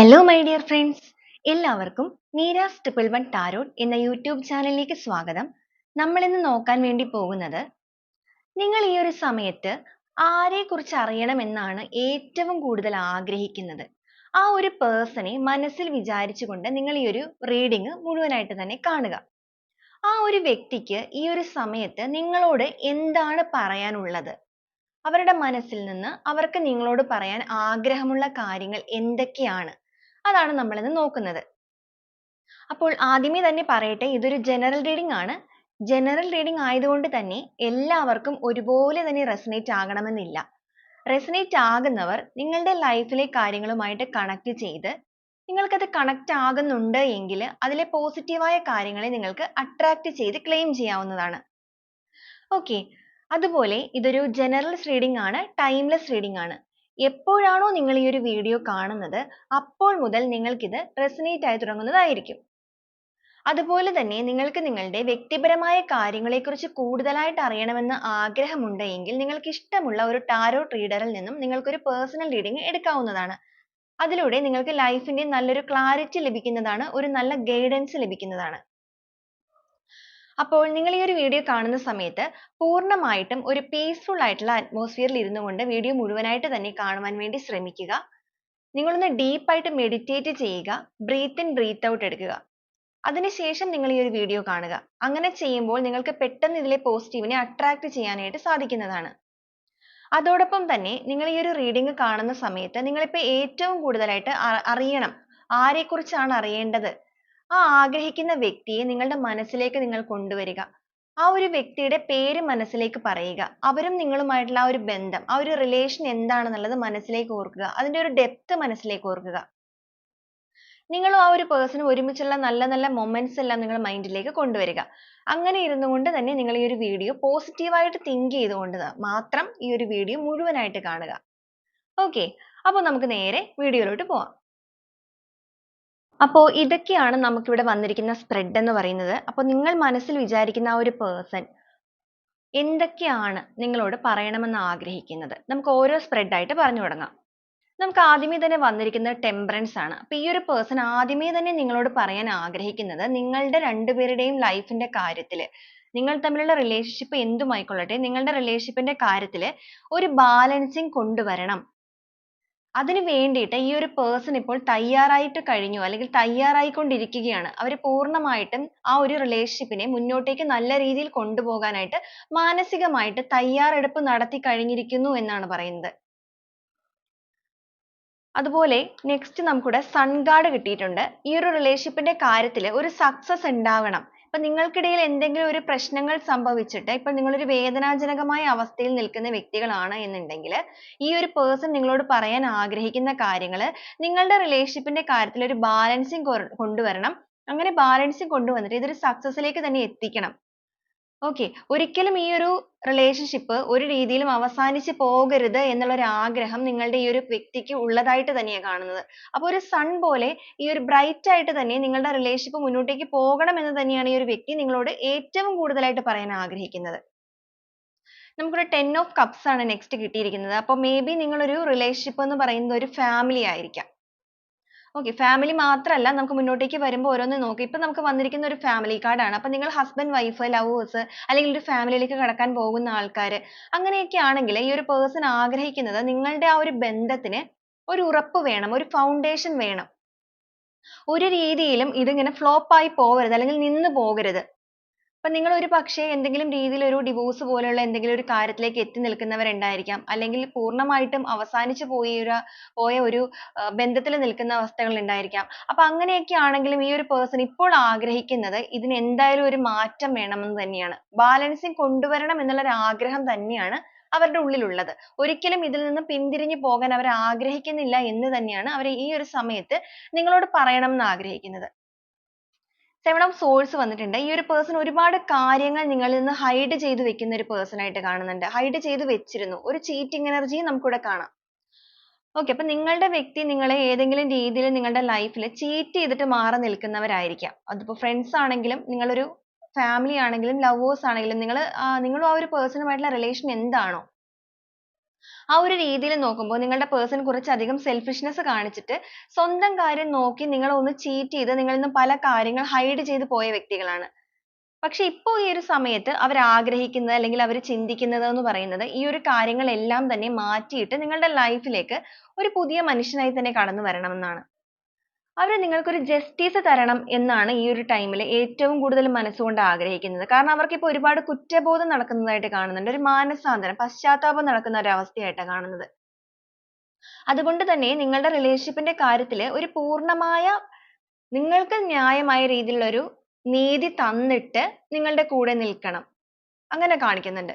Hello my dear friends എല്ലാവർക്കും നീരാസ് triple one tarot എന്ന YouTube ചാനലിലേക്ക് സ്വാഗതം. നമ്മൾ ഇന്ന് നോക്കാൻ വേണ്ടി പോകുന്നത് നിങ്ങൾ ഈ ഒരു സമയത്ത് ആരെക്കുറിച്ച് അറിയണമെന്നാണ് ഏറ്റവും കൂടുതൽ ആഗ്രഹിക്കുന്നത്. ആ ഒരു പേഴ്സണെ മനസ്സിൽ വിചാരിച്ചുകൊണ്ട് നിങ്ങൾ ഈ ഒരു റീഡിംഗ് മുഴുവനായിട്ട് തന്നെ കാണുക. ആ ഒരു വ്യക്തിക്ക് ഈ ഒരു സമയത്ത് നിങ്ങളോട് എന്താണ് പറയാനുള്ളത്? അവരുടെ മനസ്സിൽ നിന്ന് അവർക്ക് നിങ്ങളോട് പറയാൻ ആഗ്രഹമുള്ള കാര്യങ്ങൾ എന്തൊക്കെയാണ്? അതാണ് നമ്മൾ ഇന്ന് നോക്കുന്നത്. അപ്പോൾ ആദ്യമേ തന്നെ പറയട്ടെ ഇതൊരു ജനറൽ റീഡിംഗ് ആണ്. ജനറൽ റീഡിംഗ് ആയതുകൊണ്ട് തന്നെ എല്ലാവർക്കും ഒരുപോലെ തന്നെ റെസനേറ്റ് ആകണമെന്നില്ല. റെസനേറ്റ് ആകുന്നവർ നിങ്ങളുടെ ലൈഫിലെ കാര്യങ്ങളുമായിട്ട് കണക്ട് ചെയ്ത് നിങ്ങൾക്കത് കണക്ട് ആകുന്നുണ്ട് എങ്കിൽ അതിലെ പോസിറ്റീവായ കാര്യങ്ങളെ നിങ്ങൾക്ക് അട്രാക്ട് ചെയ്ത് ക്ലെയിം ചെയ്യാവുന്നതാണ്. ഓക്കെ അതുപോലെ ഇതൊരു ജനറൽ റീഡിംഗ് ആണ് ടൈംലെസ് റീഡിംഗ് ആണ്. എപ്പോഴാണോ നിങ്ങൾ ഈ ഒരു വീഡിയോ കാണുന്നത് അപ്പോൾ മുതൽ നിങ്ങൾക്കിത് റെസനേറ്റ് ആയി തുടങ്ങുന്നതായിരിക്കും. അതുപോലെ തന്നെ നിങ്ങൾക്ക് നിങ്ങളുടെ വ്യക്തിപരമായ കാര്യങ്ങളെക്കുറിച്ച് കൂടുതലായിട്ട് അറിയണമെന്ന് ആഗ്രഹമുണ്ട് എങ്കിൽ നിങ്ങൾക്ക് ഇഷ്ടമുള്ള ഒരു ടാരോട്ട് റീഡറിൽ നിന്നും നിങ്ങൾക്കൊരു പേഴ്സണൽ റീഡിംഗ് എടുക്കാവുന്നതാണ്. അതിലൂടെ നിങ്ങൾക്ക് ലൈഫിന്റെ നല്ലൊരു ക്ലാരിറ്റി ലഭിക്കുന്നതാണ് ഒരു നല്ല ഗൈഡൻസ് ലഭിക്കുന്നതാണ്. അപ്പോൾ നിങ്ങൾ ഈ ഒരു വീഡിയോ കാണുന്ന സമയത്ത് പൂർണമായിട്ടും ഒരു പീസ്ഫുൾ ആയിട്ടുള്ള അറ്റ്മോസ്ഫിയറിൽ ഇരുന്നു കൊണ്ട് വീഡിയോ മുഴുവനായിട്ട് തന്നെ കാണുവാൻ വേണ്ടി ശ്രമിക്കുക. നിങ്ങളൊന്ന് ഡീപ്പായിട്ട് മെഡിറ്റേറ്റ് ചെയ്യുക. ബ്രീത്ത് ഇൻ ബ്രീത്ത് ഔട്ട് എടുക്കുക. അതിനുശേഷം നിങ്ങൾ ഈ ഒരു വീഡിയോ കാണുക. അങ്ങനെ ചെയ്യുമ്പോൾ നിങ്ങൾക്ക് പെട്ടെന്ന് ഇതിലെ പോസിറ്റീവിനെ അട്രാക്ട് ചെയ്യാനായിട്ട് സാധിക്കുന്നതാണ്. അതോടൊപ്പം തന്നെ നിങ്ങൾ ഈ ഒരു റീഡിംഗ് കാണുന്ന സമയത്ത് നിങ്ങളിപ്പോൾ ഏറ്റവും കൂടുതലായിട്ട് അറിയണം. ആരെക്കുറിച്ചാണ് അറിയേണ്ടത്? ആ ആഗ്രഹിക്കുന്ന വ്യക്തിയെ നിങ്ങളുടെ മനസ്സിലേക്ക് നിങ്ങൾ കൊണ്ടുവരിക. ആ ഒരു വ്യക്തിയുടെ പേര് മനസ്സിലേക്ക് പറയുക. അവരും നിങ്ങളുമായിട്ടുള്ള ആ ഒരു ബന്ധം ആ ഒരു റിലേഷൻ എന്താണെന്നുള്ളത് മനസ്സിലേക്ക് ഓർക്കുക. അതിന്റെ ഒരു ഡെപ്ത് മനസ്സിലേക്ക് ഓർക്കുക. നിങ്ങളും ആ ഒരു പേഴ്സണും ഒരുമിച്ചുള്ള നല്ല നല്ല മൊമെന്റ്സ് എല്ലാം നിങ്ങൾ മൈൻഡിലേക്ക് കൊണ്ടുവരിക. അങ്ങനെ ഇരുന്നു കൊണ്ട് തന്നെ നിങ്ങൾ ഈ ഒരു വീഡിയോ പോസിറ്റീവായിട്ട് തിങ്ക് ചെയ്തുകൊണ്ട് മാത്രം ഈ ഒരു വീഡിയോ മുഴുവനായിട്ട് കാണുക. ഓക്കെ അപ്പോൾ നമുക്ക് നേരെ വീഡിയോയിലോട്ട് പോവാം. അപ്പോൾ ഇതൊക്കെയാണ് നമുക്കിവിടെ വന്നിരിക്കുന്ന സ്പ്രെഡ് എന്ന് പറയുന്നത്. അപ്പോൾ നിങ്ങൾ മനസ്സിൽ വിചാരിക്കുന്ന ആ ഒരു പേഴ്സൺ എന്തൊക്കെയാണ് നിങ്ങളോട് പറയണമെന്ന് ആഗ്രഹിക്കുന്നത്? നമുക്ക് ഓരോ സ്പ്രെഡ് ആയിട്ട് പറഞ്ഞു തുടങ്ങാം. നമുക്ക് ആദ്യമേ തന്നെ വന്നിരിക്കുന്നത് ടെമ്പറൻസ് ആണ്. അപ്പൊ ഈ ഒരു പേഴ്സൺ ആദ്യമേ തന്നെ നിങ്ങളോട് പറയാൻ ആഗ്രഹിക്കുന്നത് നിങ്ങളുടെ രണ്ടുപേരുടെയും ലൈഫിന്റെ കാര്യത്തിൽ നിങ്ങൾ തമ്മിലുള്ള റിലേഷൻഷിപ്പ് എന്തുമായിക്കൊള്ളട്ടെ നിങ്ങളുടെ റിലേഷൻഷിപ്പിന്റെ കാര്യത്തിൽ ഒരു ബാലൻസിങ് കൊണ്ടുവരണം. അതിന് വേണ്ടിയിട്ട് ഈ ഒരു പേഴ്സൺ ഇപ്പോൾ തയ്യാറായിട്ട് കഴിഞ്ഞു അല്ലെങ്കിൽ തയ്യാറായിക്കൊണ്ടിരിക്കുകയാണ്. അവർ പൂർണമായിട്ടും ആ ഒരു റിലേഷൻഷിപ്പിനെ മുന്നോട്ടേക്ക് നല്ല രീതിയിൽ കൊണ്ടുപോകാനായിട്ട് മാനസികമായിട്ട് തയ്യാറെടുപ്പ് നടത്തി കഴിഞ്ഞിരിക്കുന്നു എന്നാണ് പറയുന്നത്. അതുപോലെ നെക്സ്റ്റ് നമുക്കിവിടെ സൺ കാർഡ് കിട്ടിയിട്ടുണ്ട്. ഈ ഒരു റിലേഷൻഷിപ്പിന്റെ കാര്യത്തിൽ ഒരു സക്സസ് ഉണ്ടാവണം. ഇപ്പൊ നിങ്ങൾക്കിടയിൽ എന്തെങ്കിലും ഒരു പ്രശ്നങ്ങൾ സംഭവിച്ചിട്ട് ഇപ്പൊ നിങ്ങൾ ഒരു വേദനാജനകമായ അവസ്ഥയിൽ നിൽക്കുന്ന വ്യക്തികളാണ് എന്നുണ്ടെങ്കിൽ ഈ ഒരു പേഴ്സൺ നിങ്ങളോട് പറയാൻ ആഗ്രഹിക്കുന്ന കാര്യങ്ങൾ നിങ്ങളുടെ റിലേഷൻഷിപ്പിന്റെ കാര്യത്തിൽ ഒരു ബാലൻസിങ് കൊണ്ടുവരണം. അങ്ങനെ ബാലൻസിങ് കൊണ്ടുവന്നിട്ട് ഇതൊരു സക്സസിലേക്ക് തന്നെ എത്തിക്കണം. ഓക്കെ ഒരിക്കലും ഈ ഒരു റിലേഷൻഷിപ്പ് ഒരു രീതിയിലും അവസാനിച്ച് പോകരുത് എന്നുള്ള ഒരു ആഗ്രഹം നിങ്ങളുടെ ഈ ഒരു വ്യക്തിക്ക് ഉള്ളതായിട്ട് തന്നെയാണ് കാണുന്നത്. അപ്പോൾ ഒരു സൺ പോലെ ഈ ഒരു ബ്രൈറ്റ് ആയിട്ട് തന്നെ നിങ്ങളുടെ റിലേഷൻഷിപ്പ് മുന്നോട്ടേക്ക് പോകണം എന്ന് തന്നെയാണ് ഈ ഒരു വ്യക്തി നിങ്ങളോട് ഏറ്റവും കൂടുതലായിട്ട് പറയാൻ ആഗ്രഹിക്കുന്നത്. നമുക്കൊരു ടെൻ ഓഫ് കപ്സ് ആണ് നെക്സ്റ്റ് കിട്ടിയിരിക്കുന്നത്. അപ്പോൾ മേ ബി നിങ്ങളൊരു റിലേഷൻഷിപ്പ് എന്ന് പറയുന്നത് ഒരു ഫാമിലി ആയിരിക്കാം. ഓക്കെ ഫാമിലി മാത്രമല്ല നമുക്ക് മുന്നോട്ടേക്ക് വരുമ്പോൾ ഓരോന്ന് നോക്കാം. ഇപ്പൊ നമുക്ക് വന്നിരിക്കുന്ന ഒരു ഫാമിലി കാർഡ് ആണ്. അപ്പൊ നിങ്ങൾ ഹസ്ബൻഡ് വൈഫ് ലവേഴ്സ് അല്ലെങ്കിൽ ഒരു ഫാമിലിയിലേക്ക് കടക്കാൻ പോകുന്ന ആൾക്കാർ അങ്ങനെയൊക്കെ ആണെങ്കിൽ ഈ ഒരു പേഴ്സൺ ആഗ്രഹിക്കുന്നത് നിങ്ങളുടെ ആ ഒരു ബന്ധത്തിന് ഒരു ഉറപ്പ് വേണം ഒരു ഫൗണ്ടേഷൻ വേണം. ഒരു രീതിയിലും ഇതിങ്ങനെ ഫ്ലോപ്പ് ആയി പോകരുത് അല്ലെങ്കിൽ നിന്ന് പോകരുത്. അപ്പൊ നിങ്ങൾ ഒരു പക്ഷേ എന്തെങ്കിലും രീതിയിൽ ഒരു ഡിവോഴ്സ് പോലെയുള്ള എന്തെങ്കിലും ഒരു കാര്യത്തിലേക്ക് എത്തി നിൽക്കുന്നവരുണ്ടായിരിക്കാം. അല്ലെങ്കിൽ പൂർണമായിട്ടും അവസാനിച്ചു പോയ ഒരു പോയ ഒരു ബന്ധത്തിൽ നിൽക്കുന്ന അവസ്ഥകൾ ഉണ്ടായിരിക്കാം അപ്പൊ അങ്ങനെയൊക്കെ ആണെങ്കിലും ഈ ഒരു പേഴ്സൺ ഇപ്പോൾ ആഗ്രഹിക്കുന്നത് ഇതിന് എന്തായാലും ഒരു മാറ്റം വേണമെന്ന് തന്നെയാണ്. ബാലൻസിങ് കൊണ്ടുവരണം എന്നുള്ള ഒരു ആഗ്രഹം തന്നെയാണ് അവരുടെ ഉള്ളിലുള്ളത്. ഒരിക്കലും ഇതിൽ നിന്ന് പിന്തിരിഞ്ഞു പോകാൻ അവർ ആഗ്രഹിക്കുന്നില്ല എന്ന് തന്നെയാണ് അവർ ഈ ഒരു സമയത്ത് നിങ്ങളോട് പറയണം എന്ന് ആഗ്രഹിക്കുന്നത്. സെവൻ ഓഫ് സോൾസ് വന്നിട്ടുണ്ട്. ഈ ഒരു പേഴ്സൺ ഒരുപാട് കാര്യങ്ങൾ നിങ്ങളിൽ നിന്ന് ഹൈഡ് ചെയ്ത് വെക്കുന്ന ഒരു പേഴ്സൺ ആയിട്ട് കാണുന്നുണ്ട്. ഹൈഡ് ചെയ്ത് വെച്ചിരുന്നു. ഒരു ചീറ്റിംഗ് എനർജി നമുക്കിവിടെ കാണാം. ഓക്കെ അപ്പൊ നിങ്ങളുടെ വ്യക്തി നിങ്ങളെ ഏതെങ്കിലും രീതിയിൽ നിങ്ങളുടെ ലൈഫിൽ ചീറ്റ് ചെയ്തിട്ട് മാറി നിൽക്കുന്നവരായിരിക്കാം. അതിപ്പോ ഫ്രണ്ട്സ് ആണെങ്കിലും നിങ്ങളൊരു ഫാമിലി ആണെങ്കിലും ലവേഴ്സ് ആണെങ്കിലും നിങ്ങൾ നിങ്ങളും ആ ഒരു പേഴ്സണുമായിട്ടുള്ള റിലേഷൻ എന്താണോ ആ ഒരു രീതിയിൽ നോക്കുമ്പോൾ നിങ്ങളുടെ പേഴ്സൺ കുറച്ചധികം സെൽഫിഷ്നെസ് കാണിച്ചിട്ട് സ്വന്തം കാര്യം നോക്കി നിങ്ങളെ ഒന്ന് ചീറ്റ് ചെയ്ത് നിങ്ങളിൽ നിന്ന് പല കാര്യങ്ങൾ ഹൈഡ് ചെയ്ത് പോയ വ്യക്തികളാണ്. പക്ഷേ ഇപ്പോൾ ഈ ഒരു സമയത്ത് അവർ ആഗ്രഹിക്കുന്നത് അല്ലെങ്കിൽ അവർ ചിന്തിക്കുന്നത് എന്ന് പറയുന്നത് ഈ ഒരു കാര്യങ്ങളെല്ലാം തന്നെ മാറ്റിയിട്ട് നിങ്ങളുടെ ലൈഫിലേക്ക് ഒരു പുതിയ മനുഷ്യനായി തന്നെ കടന്നു വരണമെന്നാണ്. അവർ നിങ്ങൾക്കൊരു ജസ്റ്റിസ് തരണം എന്നാണ് ഈ ഒരു ടൈമിൽ ഏറ്റവും കൂടുതൽ മനസ്സുകൊണ്ട് ആഗ്രഹിക്കുന്നത്. കാരണം അവർക്ക് ഇപ്പോൾ ഒരുപാട് കുറ്റബോധം നടക്കുന്നതായിട്ട് കാണുന്നുണ്ട്. ഒരു മാനസാന്തരം, പശ്ചാത്താപം നടക്കുന്ന ഒരു അവസ്ഥയായിട്ടാണ് കാണുന്നത്. അതുകൊണ്ട് തന്നെ നിങ്ങളുടെ റിലേഷൻഷിപ്പിന്റെ കാര്യത്തിൽ ഒരു പൂർണമായ നിങ്ങൾക്ക് ന്യായമായ രീതിയിലുള്ള ഒരു നീതി തന്നിട്ട് നിങ്ങളുടെ കൂടെ നിൽക്കണം. അങ്ങനെ കാണിക്കുന്നുണ്ട്.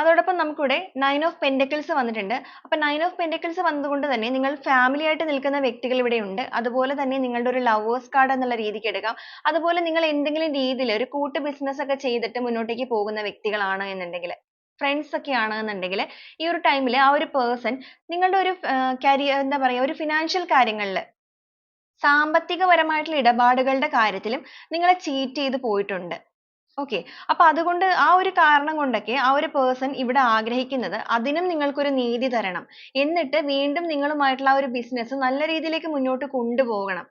അതോടൊപ്പം നമുക്കിവിടെ നയൻ ഓഫ് പെൻഡക്കിൾസ് വന്നിട്ടുണ്ട്. അപ്പോൾ നയൻ ഓഫ് പെൻഡക്കിൾസ് വന്നതുകൊണ്ട് തന്നെ നിങ്ങൾ ഫാമിലി ആയിട്ട് നിൽക്കുന്ന വ്യക്തികൾ ഇവിടെ ഉണ്ട്. അതുപോലെ തന്നെ നിങ്ങളുടെ ഒരു ലവേഴ്സ് കാർഡ് എന്നുള്ള രീതിക്ക് എടുക്കാം. അതുപോലെ നിങ്ങൾ എന്തെങ്കിലും രീതിയിൽ ഒരു കൂട്ട് ബിസിനസ് ഒക്കെ ചെയ്തിട്ട് മുന്നോട്ടേക്ക് പോകുന്ന വ്യക്തികളാണ് എന്നുണ്ടെങ്കിൽ ഫ്രണ്ട്സ് ഒക്കെ ആണെന്നുണ്ടെങ്കിൽ ഈ ഒരു ടൈമിൽ ആ ഒരു പേഴ്സൺ നിങ്ങളുടെ ഒരു കരിയർ എന്താ പറയുക ഒരു ഫിനാൻഷ്യൽ കാര്യങ്ങളിൽ സാമ്പത്തികപരമായിട്ടുള്ള ഇടപാടുകളുടെ കാര്യത്തിലും നിങ്ങളെ ചീറ്റ് ചെയ്ത് പോയിട്ടുണ്ട്. ഓക്കെ അപ്പൊ അതുകൊണ്ട് ആ ഒരു കാരണം കൊണ്ടൊക്കെ ആ ഒരു പേഴ്സൺ ഇവിടെ ആഗ്രഹിക്കുന്നത് അതിനും നിങ്ങൾക്കൊരു നീതി തരണം. എന്നിട്ട് വീണ്ടും നിങ്ങളുമായിട്ടുള്ള ആ ഒരു ബിസിനസ് നല്ല രീതിയിലേക്ക് മുന്നോട്ട് കൊണ്ടുപോകണം.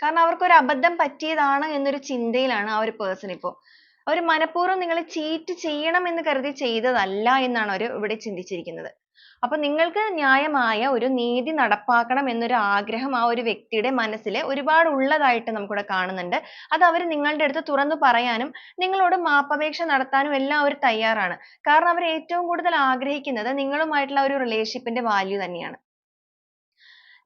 കാരണം അവർക്ക് ഒരു അബദ്ധം പറ്റിയതാണ് എന്നൊരു ചിന്തയിലാണ് ആ ഒരു പേഴ്സൺ ഇപ്പോൾ. അവർ മനഃപൂർവം നിങ്ങളെ ചീറ്റ് ചെയ്യണം എന്ന് കരുതി ചെയ്തതല്ല എന്നാണ് അവർ ഇവിടെ ചിന്തിച്ചിരിക്കുന്നത്. അപ്പൊ നിങ്ങൾക്ക് ന്യായമായ ഒരു നീതി നടപ്പാക്കണം എന്നൊരു ആഗ്രഹം ആ ഒരു വ്യക്തിയുടെ മനസ്സിൽ ഒരുപാട് ഉള്ളതായിട്ട് നമുക്കിവിടെ കാണുന്നുണ്ട്. അത് അവർ നിങ്ങളുടെ അടുത്ത് തുറന്നു പറയാനും നിങ്ങളോട് മാപ്പപേക്ഷ നടത്താനും എല്ലാം അവർ തയ്യാറാണ്. കാരണം അവർ ഏറ്റവും കൂടുതൽ ആഗ്രഹിക്കുന്നത് നിങ്ങളുമായിട്ടുള്ള ഒരു റിലേഷൻഷിപ്പിന്റെ വാല്യൂ തന്നെയാണ്.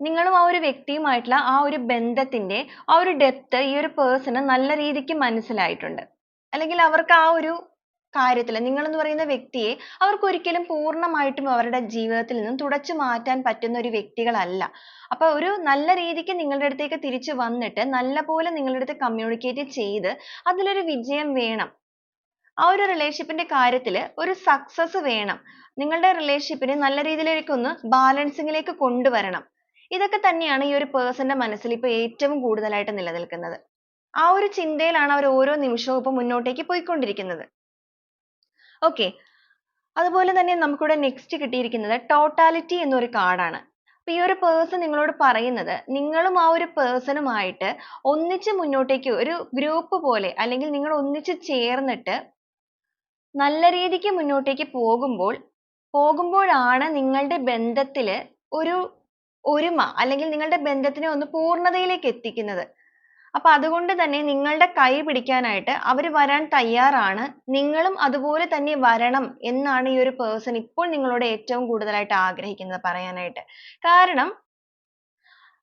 നിങ്ങളും ആ ഒരു വ്യക്തിയുമായിട്ടുള്ള ആ ഒരു ബന്ധത്തിന്റെ ആ ഒരു ഡെപ്ത് ഈ ഒരു പേഴ്സണ് നല്ല രീതിക്ക് മനസ്സിലായിട്ടുണ്ട്. അല്ലെങ്കിൽ അവർക്ക് ആ ഒരു കാര്യത്തിൽ നിങ്ങൾ എന്ന് പറയുന്ന വ്യക്തിയെ അവർക്ക് ഒരിക്കലും പൂർണമായിട്ടും അവരുടെ ജീവിതത്തിൽ നിന്നും തുടച്ചു മാറ്റാൻ പറ്റുന്ന ഒരു വ്യക്തികളല്ല. അപ്പൊ ഒരു നല്ല രീതിക്ക് നിങ്ങളുടെ അടുത്തേക്ക് തിരിച്ചു വന്നിട്ട് നല്ല പോലെ നിങ്ങളുടെ അടുത്ത് കമ്മ്യൂണിക്കേറ്റ് ചെയ്ത് അതിലൊരു വിജയം വേണം. ആ ഒരു റിലേഷൻഷിപ്പിന്റെ കാര്യത്തിൽ ഒരു സക്സസ് വേണം. നിങ്ങളുടെ റിലേഷൻഷിപ്പിനെ നല്ല രീതിയിലേക്ക് ഒന്ന് ബാലൻസിംഗിലേക്ക് കൊണ്ടുവരണം. ഇതൊക്കെ തന്നെയാണ് ഈ ഒരു പേഴ്സന്റെ മനസ്സിൽ ഇപ്പോൾ ഏറ്റവും കൂടുതലായിട്ട് നിലനിൽക്കുന്നത്. ആ ഒരു ചിന്തയിലാണ് അവർ ഓരോ നിമിഷവും ഇപ്പോൾ മുന്നോട്ടേക്ക് പോയിക്കൊണ്ടിരിക്കുന്നത്. ഓക്കെ അതുപോലെ തന്നെ നമുക്കിവിടെ നെക്സ്റ്റ് കിട്ടിയിരിക്കുന്നത് ടോട്ടാലിറ്റി എന്നൊരു കാർഡാണ്. അപ്പൊ ഈ ഒരു പേഴ്സൺ നിങ്ങളോട് പറയുന്നത് നിങ്ങളും ആ ഒരു പേഴ്സണുമായിട്ട് ഒന്നിച്ച് മുന്നോട്ടേക്ക് ഒരു ഗ്രൂപ്പ് പോലെ അല്ലെങ്കിൽ നിങ്ങൾ ഒന്നിച്ച് ചേർന്നിട്ട് നല്ല രീതിക്ക് മുന്നോട്ടേക്ക് പോകുമ്പോൾ പോകുമ്പോഴാണ് നിങ്ങളുടെ ബന്ധത്തിൽ ഒരു ഒരുമ അല്ലെങ്കിൽ നിങ്ങളുടെ ബന്ധത്തിനെ ഒന്ന് പൂർണതയിലേക്ക് എത്തിക്കുന്നത്. അപ്പൊ അതുകൊണ്ട് തന്നെ നിങ്ങളുടെ കൈ പിടിക്കാനായിട്ട് അവർ വരാൻ തയ്യാറാണ്. നിങ്ങളും അതുപോലെ തന്നെ വരണം എന്നാണ് ഈ ഒരു പേഴ്സൺ ഇപ്പോൾ നിങ്ങളോട് ഏറ്റവും കൂടുതലായിട്ട് ആഗ്രഹിക്കുന്നത് പറയാനായിട്ട്. കാരണം